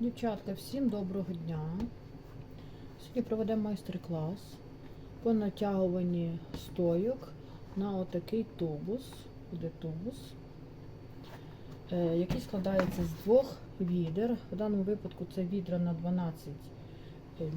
Дівчатка, всім доброго дня. Сьогодні проведемо майстер-клас по натягуванні стойок на отакий тубус, буде тубус, е, який складається з двох відер. В даному випадку це відра на 12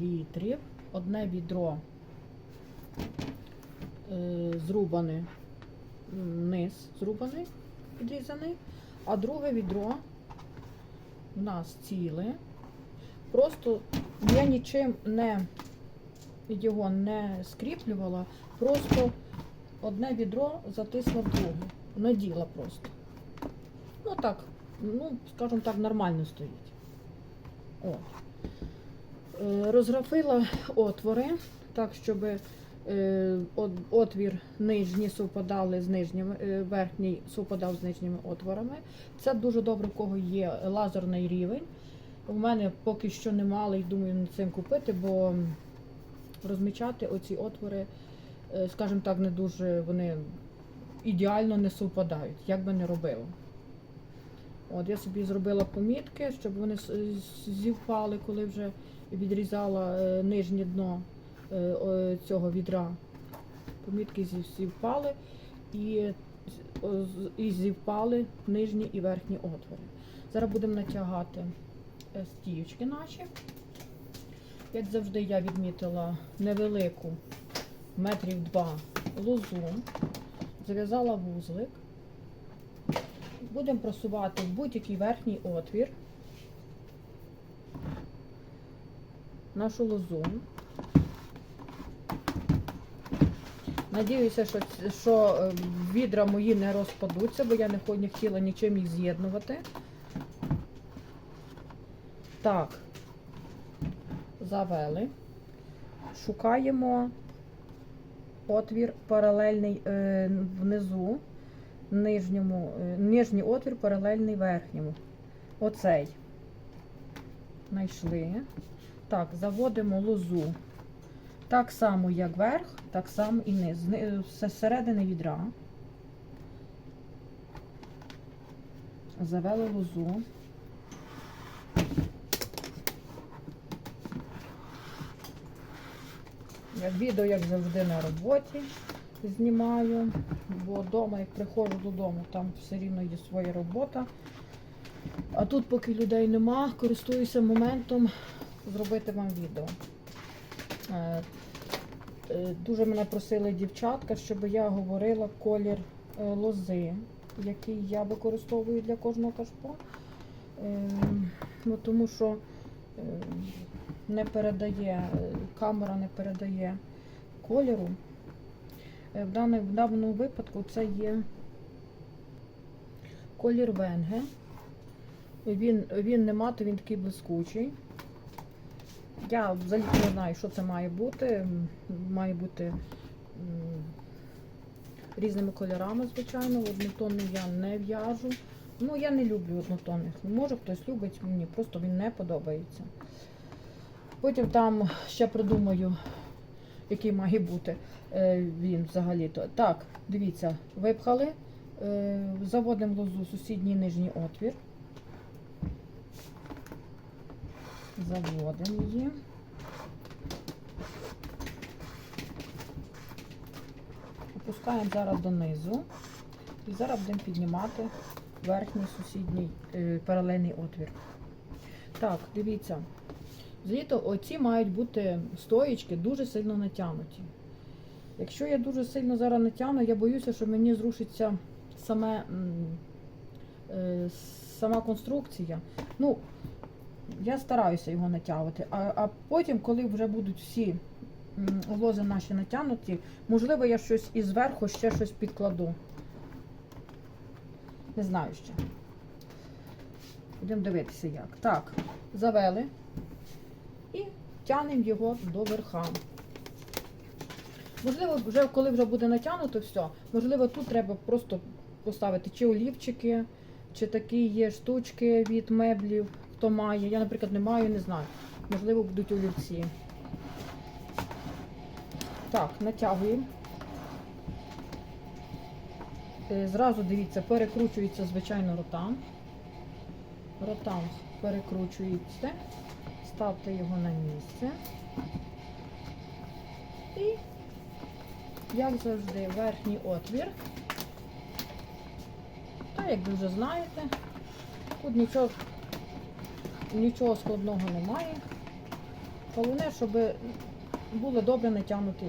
літрів. Одне відро е, зрубане, низ зрубаний, підрізаний, а друге відро у нас ціле. Просто я нічим не його не скріплювала, просто одне відро затисла в друге. Наділа просто. Ну так, ну, скажімо так, нормально стоїть. От. Е, Розграфила отвори, так, щоб отвір нижній совпадали з нижніми, е, верхній совпадав з нижніми отворами. Це дуже добре, в кого є лазерний рівень. У мене поки що немало і думаю над цим купити, бо розмічати оці отвори, е, скажімо так, не дуже вони ідеально не совпадають, як би не робила. От я собі зробила помітки, щоб вони зівпали, коли вже відрізала е, нижнє дно е, цього відра. Помітки зі- зівпали і, і зівпали нижні і верхні отвори. Зараз будемо натягати е, стіючки наші. Як завжди, я відмітила невелику метрів два лозу, зав'язала вузлик. Будемо просувати в будь-який верхній отвір нашу лозу. Надіюся, що, що е, відра мої не розпадуться, бо я не хотіла нічим їх з'єднувати. Так, завели. Шукаємо отвір паралельний е, внизу, нижньому, е, нижній отвір паралельний верхньому. Оцей. Знайшли. Так, заводимо лозу. Так само, як верх, так само і низ. Зни- З середини відра. Завели лозу. Я відео, як завжди, на роботі знімаю, бо вдома, як приходжу додому, там все рівно є своя робота. А тут, поки людей нема, користуюся моментом зробити вам відео. Е, Дуже мене просили дівчатка, щоб я говорила колір е, лози, який я використовую для кожного кашпо. Е, Ну, тому що е, не передає, камера не передає кольору. Е, В даному, випадку це є колір венге. Він, він не матовий, він такий блискучий. Я взагалі не знаю, що це має бути. Має бути різними кольорами, звичайно. Однотонний я не в'яжу. Ну, я не люблю однотонних. Може хтось любить, мені просто він не подобається. Потім там ще придумаю, який має бути е, він взагалі-то. Так, дивіться, випхали, е, заводимо лозу сусідній нижній отвір. Заводимо її. Опускаємо зараз донизу. І зараз будемо піднімати верхній сусідній е, паралельний отвір. Так, дивіться. Звіто, оці мають бути стоїчки дуже сильно натягнуті. Якщо я дуже сильно зараз натягну, я боюся, що мені зрушиться саме, е, сама конструкція. Ну, я стараюся його натягувати. А, а потім, коли вже будуть всі лози наші натягнуті, можливо, я щось із верху ще щось підкладу. Не знаю ще. Будемо дивитися як. Так, завели і тягнемо його до верха. Можливо, вже коли вже буде натягнуто все, можливо, тут треба просто поставити чи олівчики, чи такі є штучки від меблів, хто має. Я, наприклад, не маю, не знаю. Можливо, будуть олівці. Так, натягуємо. Е, Зразу дивіться, перекручується звичайно ротан. ротан перекручується, ставте його на місце. І, як завжди, верхній отвір. Та, як ви вже знаєте, тут нічого, нічого складного немає. Головне, щоб були добре натягнуті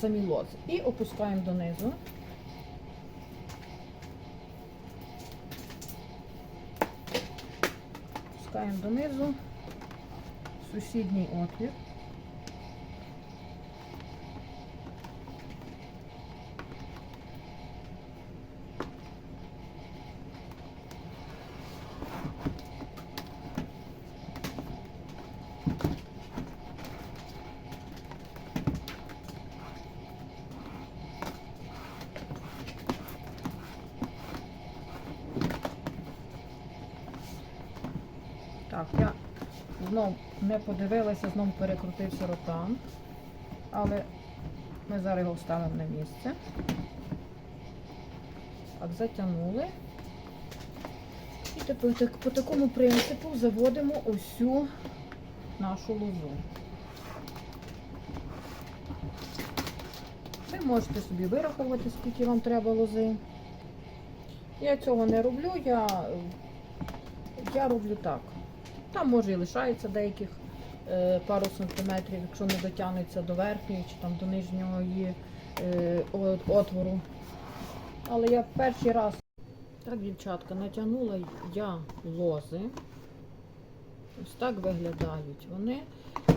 самі лози. І опускаємо донизу. Опускаємо донизу сусідній отвір. Так, я знов не подивилася, знов перекрутився ротан. Але ми зараз його вставимо на місце. Так, затягнули. І тепер так, по такому принципу заводимо усю нашу лозу. Ви можете собі вирахувати, скільки вам треба лози. Я цього не роблю, я, я роблю так. Там може і лишається деяких е, пару сантиметрів, якщо не дотягнеться до верхньої чи там до нижнього її е, отвору. Але я перший раз, так, дівчатка, натягнула я лози. Ось так виглядають вони.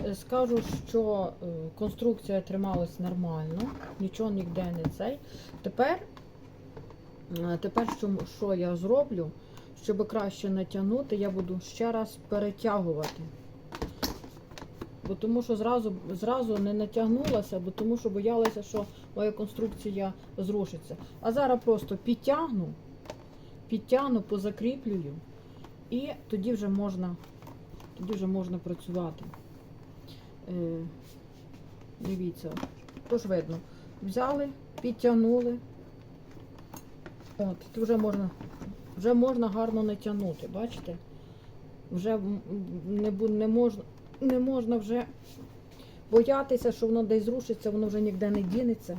Е, Скажу, що е, конструкція трималась нормально, нічого ніде не цей. Тепер, е, тепер що, що я зроблю? Щоб краще натягнути, я буду ще раз перетягувати. Бо тому що зразу, зразу не натягнулася, бо тому що боялася, що моя конструкція зрушиться. А зараз просто підтягну, підтягну, позакріплюю, і тоді вже можна, тоді вже можна працювати. Е, дивіться, тож видно. Взяли, підтягнули. От, тут вже можна вже можна гарно натягнути, бачите? Вже не, не, можна, не можна вже боятися, що воно десь зрушиться, воно вже ніде не дінеться.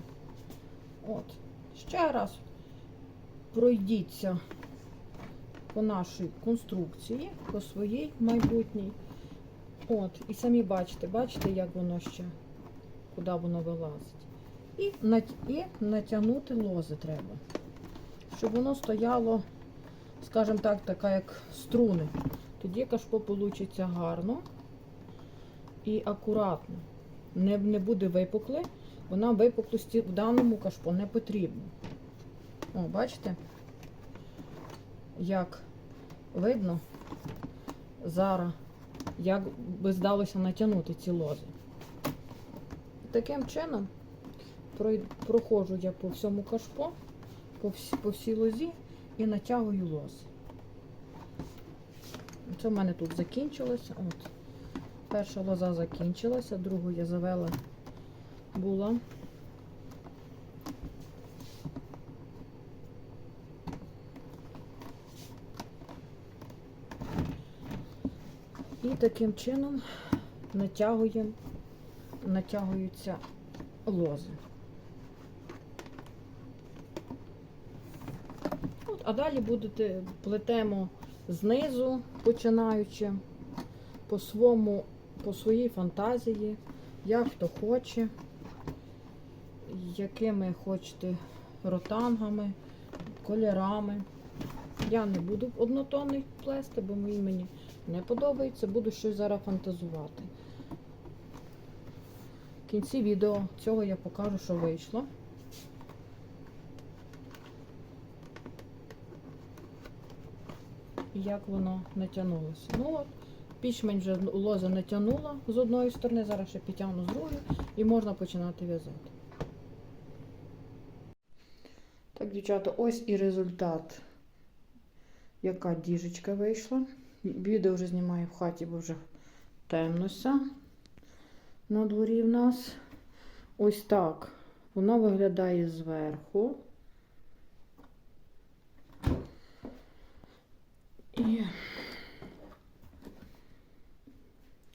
От. Ще раз пройдіться по нашій конструкції, по своїй майбутній. От, і самі бачите, бачите, як воно ще, куди воно вилазить. І, і натягнути лози треба, щоб воно стояло скажімо так, така як струни. Тоді кашпо вийде гарно і акуратно. Не, не буде випукле, бо нам випуклості в даному кашпо не потрібно. О, бачите? Як видно зараз, як би здалося натягнути ці лози. Таким чином проходжу я по всьому кашпо, по, всі, по всій лозі і натягую лоз. Це в мене тут закінчилося. От. Перша лоза закінчилася, другу я завела була. І таким чином натягуємо, натягуються лози. А далі будете плетемо знизу, починаючи по своєму, по своїй фантазії, як хто хоче, якими хочете ротангами, кольорами. Я не буду однотонний плести, бо мені мені не подобається, буду щось зараз фантазувати. В кінці відео цього я покажу, що вийшло. І як воно натягнулося. Ну от, пічмень вже лоза натягнула з одної сторони, зараз ще підтягну з другої і можна починати в'язати. Так, дівчата, ось і результат, яка діжечка вийшла. Відео вже знімаю в хаті, бо вже темнося на дворі в нас. Ось так. Воно виглядає зверху.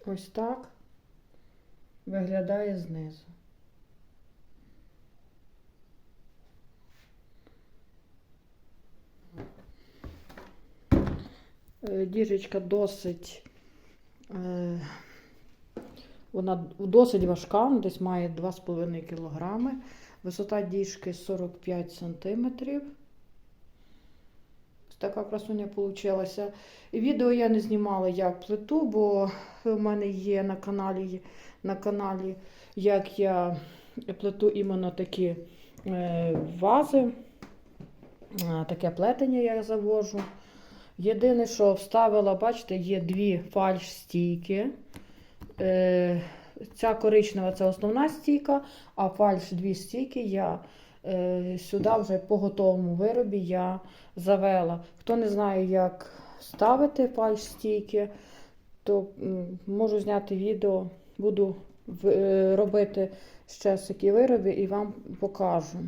Ось так виглядає знизу. Е, Діжечка досить, е, вона досить важка, десь має 2,5 кг. Висота діжки 45 см. Ось така красуня вийшла. Відео я не знімала як плиту, бо в мене є на каналі, на каналі як я плету іменно такі е, вази. Таке плетення я завожу. Єдине, що вставила, бачите, є дві фальш-стійки. Е, Ця коричнева це основна стійка, а фальш дві стійки я сюди вже по готовому виробі я завела. Хто не знає, як ставити фальш стійки, то можу зняти відео, буду е, робити ще такі вироби і вам покажу.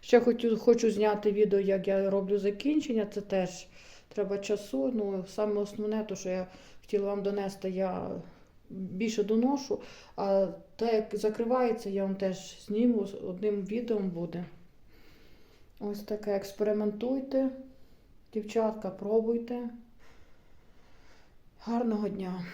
Ще хочу, хочу зняти відео, як я роблю закінчення. Це теж треба часу. Ну, саме основне, то, що я хотіла вам донести, я більше доношу. А те, як закривається, я вам теж зніму, одним відео буде. Ось таке експериментуйте. Дівчатка, пробуйте. Гарного дня!